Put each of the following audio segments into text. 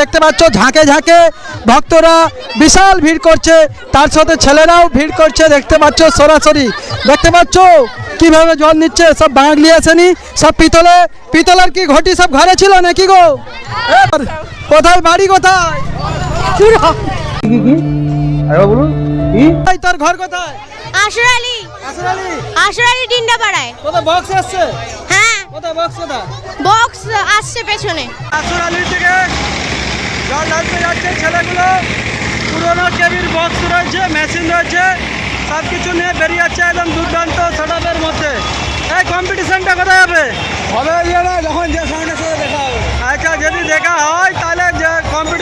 দেখতে পাচ্ছ ঝাঁকে ঝাঁকে ভক্তরা বিশাল ভিড় করছে। তার সাথে ছেলেরাও ভিড় করছে দেখতে পাচ্ছ সরাসরি। দেখতে পাচ্ছ কীভাবে জল নিচ্ছে সব বাঙালি আসেনি সব পিতলে পিতলের কি ঘটি সব ঘরে ছিল নাকি গো? কোথায় বাড়ি কোথায়? এই তোর ঘর কোথায়? আসর আলী। আসরালি আসর আলী ডিন্ডা পাড়ায় কোথায় বক্স আসছে? হ্যাঁ। কোথায় বক্স কোথায়? বক্স আসছে পেছনে। আসরালি থেকে জল ঢালতে যাচ্ছে ছেলেগুলো। পুরোনো কেবির বক্স রয়েছে মেশিন রয়েছে সব কিছু নিয়ে বেরিয়ে যাচ্ছে একদম দুর্দান্ত সেটআপের মধ্যে। এই কম্পিটিশনটা কোথায় হবে? হবে না যখন যে সামনে সাথে দেখা হবে। আচ্ছা যদি দেখা হয় তাহলে যে কম্পিটিশন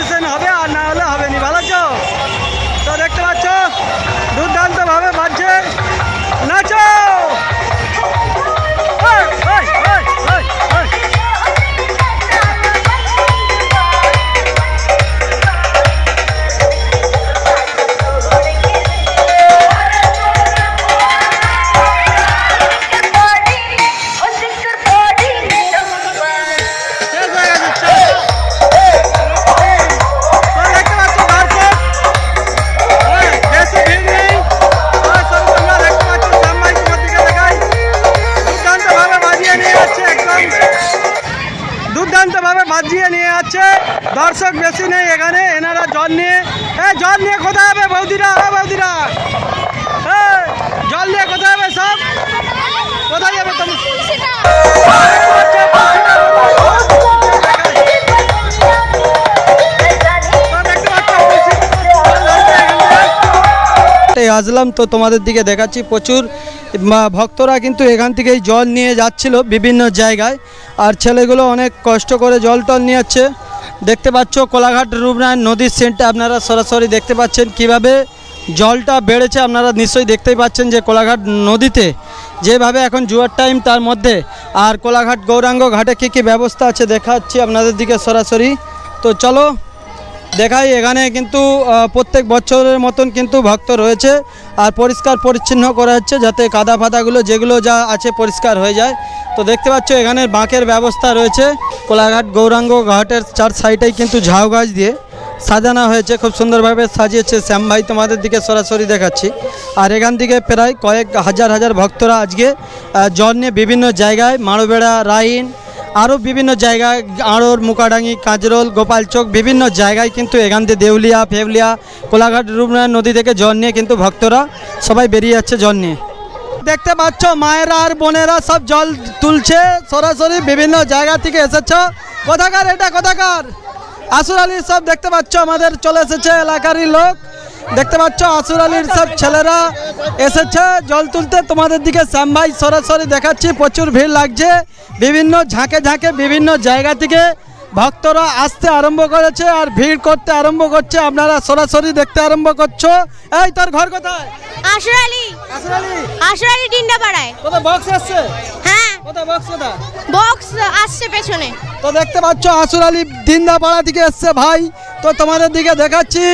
এখানে এনারা জল নিয়ে, এ, জল নিয়ে কোথায় হবে বৌদিরা? ও বৌদিরা! জল নিয়ে কোথায় হবে সব? কোথায় যাবে তুমি এই আসলাম তো তোমাদের দিকে দেখাচ্ছি প্রচুর ভক্তরা কিন্তু এখান থেকেই জল নিয়ে যাচ্ছিল বিভিন্ন জায়গায়। আর ছেলেগুলো অনেক কষ্ট করে জল টল নিয়ে যাচ্ছে। দেখতে পাচ্ছ, কোলাঘাট রূপনারায়ণ নদীর সেন্টে আপনারা সরাসরি দেখতে পাচ্ছেন কীভাবে জলটা বেড়েছে। আপনারা নিশ্চয়ই দেখতেই পাচ্ছেন যে কোলাঘাট নদীতে যেভাবে এখন জুয়ার টাইম তার মধ্যে। আর কোলাঘাট গৌরাঙ্গ ঘাটে কী কী ব্যবস্থা আছে দেখাচ্ছি আপনাদের দিকে সরাসরি। তো চলো, দেখাই, এখানে কিন্তু প্রত্যেক বছরের মতন কিন্তু ভক্ত রয়েছে। আর পরিষ্কার পরিচ্ছন্ন করা হচ্ছে যাতে কাদা ফাদাগুলো যেগুলো যা আছে পরিষ্কার হয়ে যায়। তো দেখতে পাচ্ছ, এখানে বাঁকের ব্যবস্থা রয়েছে। কোলাঘাট গৌরাঙ্গ ঘাটের চার সাইডেই কিন্তু ঝাউ গাছ দিয়ে সাজানো হয়েছে। খুব সুন্দরভাবে সাজিয়েছে। শ্যাম ভাই তোমাদের দিকে সরাসরি দেখাচ্ছি। আর এখান থেকে প্রায় কয়েক হাজার হাজার ভক্তরা আজকে জল নিয়ে বিভিন্ন জায়গায়, মাড়োবেড়া, রাইন, আরও বিভিন্ন জায়গায়, আড়র, মুকাডাঙ্গি কাজরোল গোপালচক বিভিন্ন জায়গায় কিন্তু এখান থেকে দেউলিয়া, ফেউলিয়া, কোলাঘাট রূপনারায়ণ নদী থেকে জল নিয়ে কিন্তু ভক্তরা সবাই বেরিয়ে যাচ্ছে জল নিয়ে। দেখতে পাচ্ছ, মায়েরা আর বোনেরা সব জল তুলছে। সরাসরি বিভিন্ন জায়গা থেকে এসেছ। কোথাকার এটা? কোথাকার? আসুর আলীর সব দেখতে পাচ্ছ, আমাদের চলে এসেছে এলাকারই লোক। দেখতে পাচ্ছ, আসুর আলীর সব ছেলেরা এসেছে। জল তুলতে তোমাদের দিকে শ্যাম ভাই সরাসরি দেখাচ্ছি, প্রচুর ভিড় লাগছে। বিভিন্ন ঝাঁকে ঝাঁকে বিভিন্ন জায়গা থেকে ভক্তরা আসতে আরম্ভ করেছে আর ভিড় করতে আরম্ভ করছে। আপনারা সরাসরি দেখতে আরম্ভ করছ। এই, তোর ঘর কোথায়? আসর আলী আসুর আলী? আসর আলী ডিন্ডা পাড়ায়। কোথায় বক্স আসছে? হ্যাঁ। কোথায় বক্স কোথায়? বক্স আসছে পেছনে। তো দেখতে পাচ্ছ আসুর আলী দিন্দাপাড়া থেকে এসছে ভাই। তো তোমাদের দিকে দেখাচ্ছি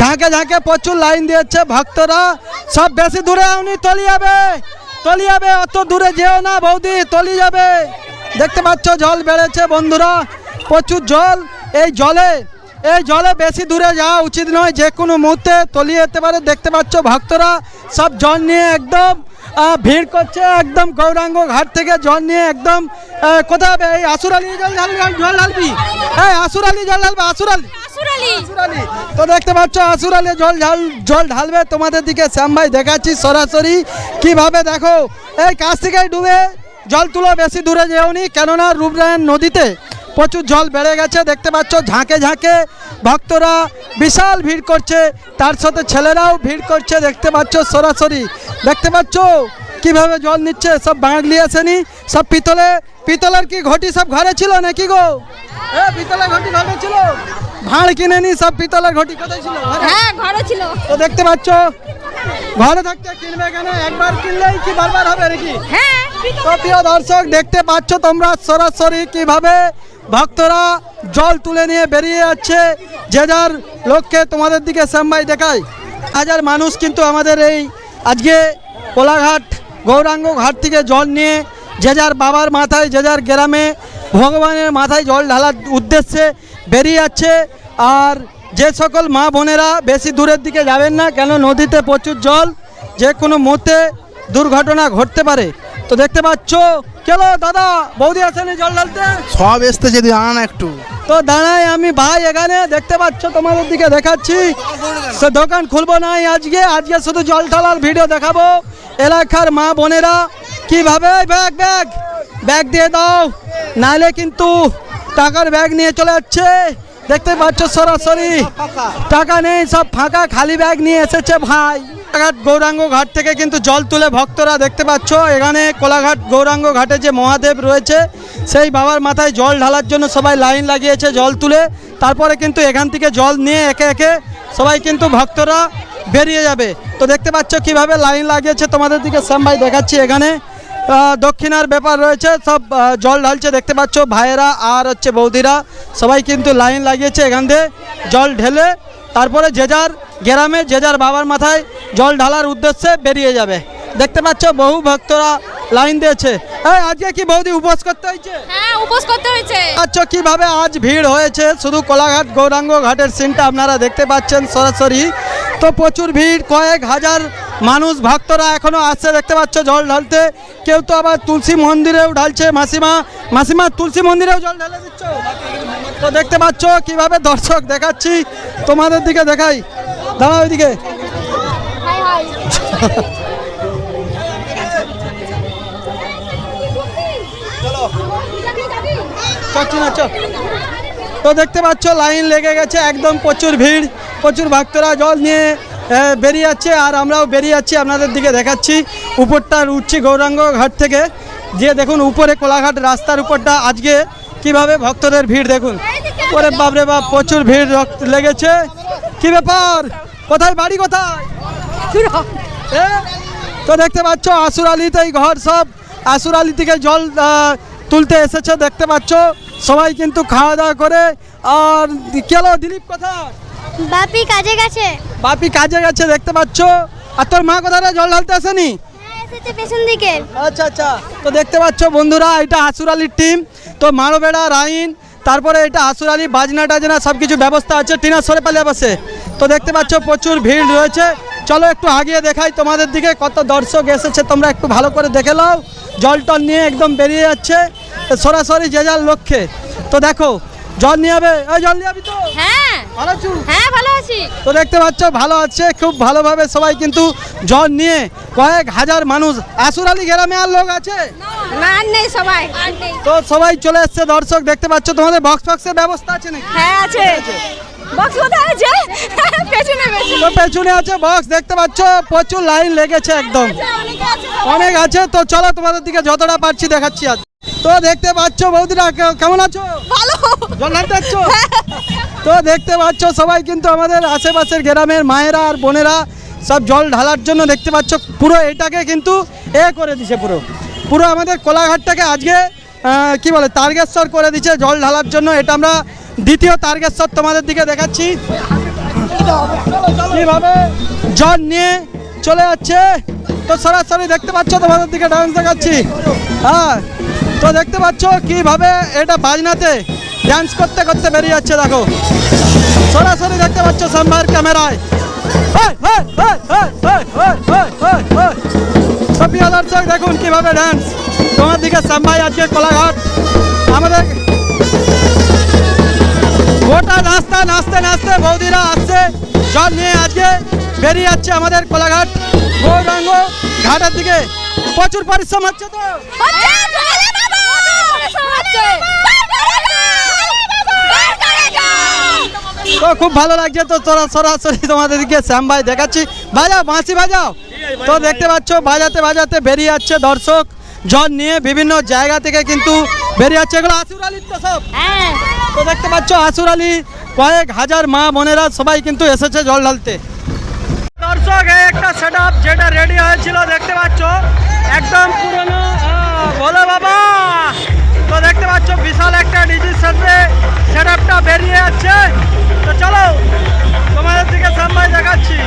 ঝাঁকে ঝাঁকে প্রচুর লাইন দিয়েছে ভক্তরা। সব বেশি দূরে আউনি তলি যাবে। তলি যাবে অত দূরে যেও না বৌদি তলি যাবে। দেখতে পাচ্ছ জল বেড়েছে বন্ধুরা প্রচুর জল। এই জলে এই জলে বেশি দূরে যাওয়া উচিত নয় যে কোনো মুহূর্তে তলিয়ে যেতে পারে। দেখতে পাচ্ছ ভক্তরা সব জল নিয়ে একদম ভিড় করছে একদম গৌরাঙ্গ ঘাট থেকে জল নিয়ে একদম কোথায়? এই আসুর আলী জল জল ঢালবি। এই আসুর আলী জল ঢালবে আসুর আলী। তো দেখতে পাচ্ছ আসুর আলী জল ঢাল জল ঢালবে। তোমাদের দিকে শ্যাম ভাই দেখাচ্ছি সরাসরি। কীভাবে দেখো? এই কাছ থেকে ডুবে জল তুলো বেশি দূরে যেওনি কেননা রূপরায়ণ নদীতে প্রচুর জল বেড়ে গেছে দেখতে পাচ্ছ ঝাঁকে ঝাঁকে ভক্তরা বিশাল ভিড় করছে। তার সাথে ছেলেরাও ভিড় করছে দেখতে পাচ্ছ সরাসরি। দেখতে পাচ্ছ কীভাবে জল নিচ্ছে সব বাঙালি আসেনি সব পিতলে পিতলের কি ঘটি সব ঘরে ছিল নাকি গো? এ পিতলের ঘটি ঘরে ছিল। ভাঁড় কিনে নি সব পিতলের ঘটি কোথায় ছিল? হ্যাঁ ঘরে ছিল। তো দেখতে পাচ্ছ ঘরে থাকতে কিনবে কেন? একবার কিনলেই কি বারবার হবে নাকি? হ্যাঁ। প্রিয় দর্শক, দেখতে পাচ্ছ তোমরা সরাসরি কীভাবে ভক্তরা জল তুলে নিয়ে বেরিয়ে যাচ্ছে। যে যার লোককে তোমাদের দিকে শ্যামভাই দেখায় হাজার মানুষ কিন্তু আমাদের এই আজকে কোলাঘাট, গৌরাঙ্গ ঘাট থেকে জল নিয়ে যে যার বাবার মাথায়, যে যার গ্রামে ভগবানের মাথায় জল ঢালার উদ্দেশ্যে বেরিয়ে যাচ্ছে। আর যে সকল মা বোনেরা বেশি দূরের দিকে যাবেন না, কেন নদীতে প্রচুর জল, যে কোনো মুহূর্তে দুর্ঘটনা ঘটতে পারে। তো দেখতে পাচ্ছ কেন দাদা বৌদি আসেনি জল ঢালতে? সব এসতে যদি আন একটু। তো দাঁড়াই আমি ভাই এখানে দেখতে পাচ্ছ তোমাদের দিকে দেখাচ্ছি। সে দোকান খুলবো নাই আজকে আজকে শুধু জল ঢালার ভিডিও দেখাবো। এলাকার মা বোনেরা কীভাবে? ব্যাগ ব্যাগ ব্যাগ দিয়ে দাও। নাহলে কিন্তু টাকার ব্যাগ নিয়ে চলে যাচ্ছে। দেখতে পাচ্ছ সরাসরি। টাকা নেই সব ফাঁকা খালি ব্যাগ নিয়ে এসেছে ভাই। কোলাঘাট গৌরাঙ্গ ঘাট থেকে কিন্তু জল তুলে ভক্তরা দেখতে পাচ্ছ। এখানে কোলাঘাট গৌরাঙ্গ ঘাটে যে মহাদেব রয়েছে, সেই বাবার মাথায় জল ঢালার জন্য সবাই লাইন লাগিয়েছে জল তুলে। তারপরে কিন্তু এখান থেকে জল নিয়ে একে একে সবাই কিন্তু ভক্তরা বেরিয়ে যাবে। তো দেখতে পাচ্ছ কীভাবে লাইন লাগিয়েছে তোমাদের দিকে শ্যাম ভাই দেখাচ্ছি এখানে। দক্ষিণার ব্যাপার রয়েছে, সব জল ঢালছে, দেখতে পাচ্ছ ভাইয়েরা আর হচ্ছে বৌদিরা। সবাই কিন্তু লাইন লাগিয়েছে এখান দিয়ে জল ঢেলে। তারপরে যে যার গ্রামে, যে যার বাবার মাথায় জল ঢালার উদ্দেশ্যে বেরিয়ে যাবে। দেখতে পাচ্ছ বহু ভক্তরা লাইন দিয়েছে। এই আজকে কি বৌদি উপোস করতে হয়েছে? হ্যাঁ উপোস করতে হয়েছে। আচ্ছা কীভাবে আজ ভিড় হয়েছে? শুধু কোলাঘাট গৌরাঙ্গ ঘাটের সিনটা আপনারা দেখতে পাচ্ছেন সরাসরি। তো প্রচুর ভিড় কয়েক হাজার মানুষ ভক্তরা এখনও আসছে। দেখতে পাচ্ছ জল ঢালতে। কেউ তো আবার তুলসী মন্দিরেও ঢালছে মাসিমা। মাসিমা তুলসী মন্দিরেও জল ঢালে দিচ্ছ? তো দেখতে পাচ্ছ কীভাবে দর্শক দেখাচ্ছি। তোমাদের দিকে দেখাই। দাঁড়া ওইদিকে তো দেখতে পাচ্ছ, লাইন লেগে গেছে, একদম প্রচুর ভিড়, প্রচুর ভক্তরা জল নিয়ে বেরিয়ে যাচ্ছে, আর আমরাও বেরিয়ে যাচ্ছি, আপনাদের দিকে দেখাচ্ছি। উপরটা উঠছি গৌরাঙ্গ ঘাট থেকে। যে দেখুন, উপরে কোলাঘাট রাস্তার উপরটা, আজকে কীভাবে ভক্তদের ভিড় দেখুন। ওরে বাপরে বাপ, প্রচুর ভিড় লেগেছে। কি ব্যাপার? কোথায়, বাড়ি কোথায়? তো দেখতে পাচ্ছ আসুর আলিতেই ঘর সব আসুর আলি থেকে জল তুলতে এসেছে দেখতে পাচ্ছ। সবাই কিন্তু খাওয়া দাওয়া করে আর কেলো দিলীপ কোথায়? বাপি কাজে গেছে। বাপি কাজে গেছে দেখতে পাচ্ছ। আর তোর মা কোথায়? জল ঢালতে আসেনি? হ্যাঁ আচ্ছা আচ্ছা। তো দেখতে পাচ্ছ বন্ধুরা এটা আসুর আলীর টিম তো মারোবেড়া রাইন তারপরে এটা আসুর আলী বাজনা টাজনা সব কিছু ব্যবস্থা আছে টিনা সরে পালে বসে। তো দেখতে পাচ্ছ প্রচুর ভিড় রয়েছে। চলো একটু আগিয়ে দেখাই তোমাদের দিকে কত দর্শক এসেছে তোমরা একটু ভালো করে দেখে নাও। জল টল নিয়ে একদম বেরিয়ে যাচ্ছে সরাসরি যে যার লক্ষ্যে। তো দেখো জল নিয়ে যাবে ওই জল নিয়ে তো? হ্যাঁ। ভালো আছো? হ্যাঁ ভালো আছি। তো দেখতে পাচ্ছ ভালো আছে খুব ভালোভাবে সবাই কিন্তু জল নিয়ে কয়েক হাজার মানুষ। আসুর আলী গ্রামে আর লোক আছে? না নেই সবাই। তো সবাই চলে এসছে দর্শক দেখতে পাচ্ছ তোমাদের বক্স বক্সের ব্যবস্থা আছে নাকি? হ্যাঁ আছে। বক্স কোথায় আছে? পেছনে পেছনে। পেছনে আছে বক্স দেখতে পাচ্ছ? প্রচুর লাইন লেগেছে একদম। অনেক আছে তো চলো তোমাদের দিকে যতটা পারছি দেখাচ্ছি আজ। তো দেখতে পাচ্ছ বৌদিরা কেমন আছো? ভালো। জল ঢালতে যাচ্ছ? তো দেখতে পাচ্ছ সবাই কিন্তু আমাদের আশেপাশের গ্রামের মায়েরা আর বোনেরা সব জল ঢালার জন্য দেখতে পাচ্ছ। পুরো এটাকে কিন্তু এ করে দিছে পুরো। পুরো আমাদের কোলাঘাটটাকে আজকে কি বলে, তারকেশ্বর করে দিচ্ছে জল ঢালার জন্য। এটা আমরা দ্বিতীয় তারকেশ্বর তোমাদের দিকে দেখাচ্ছি। কীভাবে জল নিয়ে চলে যাচ্ছে? তো সরাসরি দেখতে পাচ্ছ তোমাদের দিকে ডান্স দেখাচ্ছি। হ্যাঁ তো দেখতে পাচ্ছ কীভাবে এটা বাজনাতে ডান্স করতে করতে বেরিয়ে যাচ্ছে, দেখো। সরাসরি দেখতে পাচ্ছ সাম্বার ক্যামেরায়। প্রিয় দর্শক দেখুন কীভাবে ডান্স তোমার দিকে সাম্বাই আজকে কোলাঘাট আমাদের গোটা রাস্তা নাচতে নাচতে বৌদিরা আসছে। জল নিয়ে আজকে বেরিয়ে যাচ্ছে আমাদের কোলাঘাট। গৌরাঙ্গ ঘাটের দিকে প্রচুর পরিশ্রম হচ্ছে তো। তো খুব ভালো লাগছে তো তোরা সরাসরি দিকে শ্যাম ভাই দেখাচ্ছি। বাজাও বাঁশি বাজাও। তো দেখতে পাচ্ছ বাজাতে বাজাতে বেরিয়ে যাচ্ছে দর্শক। জল নিয়ে বিভিন্ন জায়গা থেকে কিন্তু বেরিয়ে যাচ্ছে। এগুলো আসুর আলীর তো সব। হ্যাঁ। তো দেখতে পাচ্ছ আসুর আলী কয়েক হাজার মা বোনেরা সবাই কিন্তু এসেছে জল ঢালতে। দর্শক এই একটা সেট আপ যেটা রেডি হয়েছিল দেখতে পাচ্ছ? একদম পুরনো বলো বাবা। তো দেখতে পাচ্ছ বিশাল একটা ডিজির সাথে সেট আপটা বেরিয়ে যাচ্ছে। তো চলো তোমাদের দিকে সামনে দেখাচ্ছি।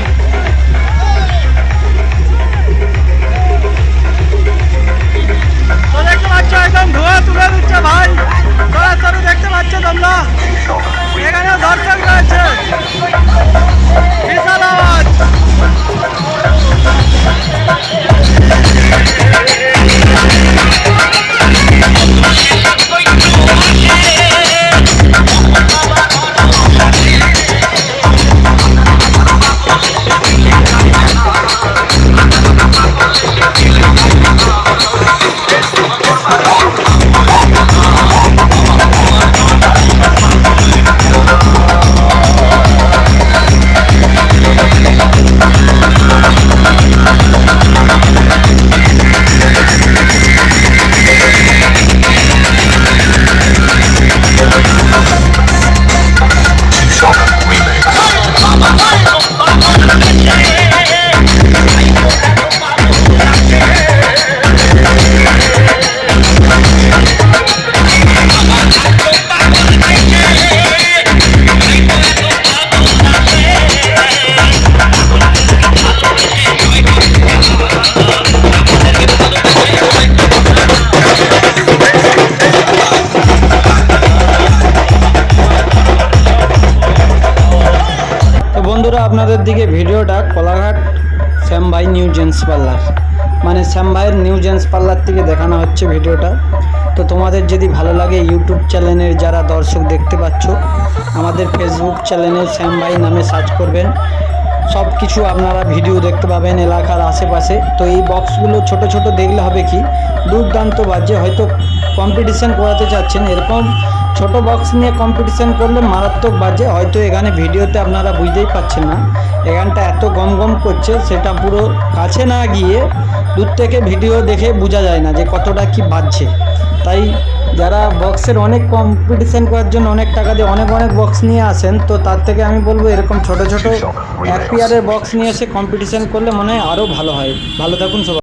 বন্ধুরা, আপনাদের দিকে ভিডিওটা কোলাঘাট শ্যাম ভাই নিউ জেন্টস পার্লার। মানে শ্যাম ভাইয়ের নিউ জেন্টস পার্লার থেকে দেখানো হচ্ছে ভিডিওটা। তো তোমাদের যদি ভালো লাগে ইউটিউব চ্যানেলের যারা দর্শক দেখতে পাচ্ছ, আমাদের ফেসবুক চ্যানেলে শ্যাম ভাই নামে সার্চ করবেন। সব কিছু আপনারা ভিডিও দেখতে পাবেন এলাকার আশেপাশে। তো এই বক্সগুলো ছোট ছোট দেখলে হবে কি, দুর্দান্ত বাজে। হয়তো কম্পিটিশান করাতে চাচ্ছেন, এরকম ছোট বক্স নিয়ে কম্পিটিশান করলে মারাত্মক বাজে। হয়তো এখানে ভিডিওতে আপনারা বুঝতেই পাচ্ছেন না। এখানটা এত গম গম করছে সেটা পুরো কাছে না গিয়ে দূর থেকে ভিডিও দেখে বোঝা যায় না যে কতটা কি বাজছে। তাই যারা বক্সের অনেক কম্পিটিশান করার জন্য অনেক টাকা দিয়ে অনেক অনেক বক্স নিয়ে আসেন তো তার থেকে আমি বলব এরকম ছোট ছোট এক পেয়ারের বক্স নিয়ে এসে কম্পিটিশান করলে মনে হয় আরও ভালো হয়। ভালো থাকুন সবাই।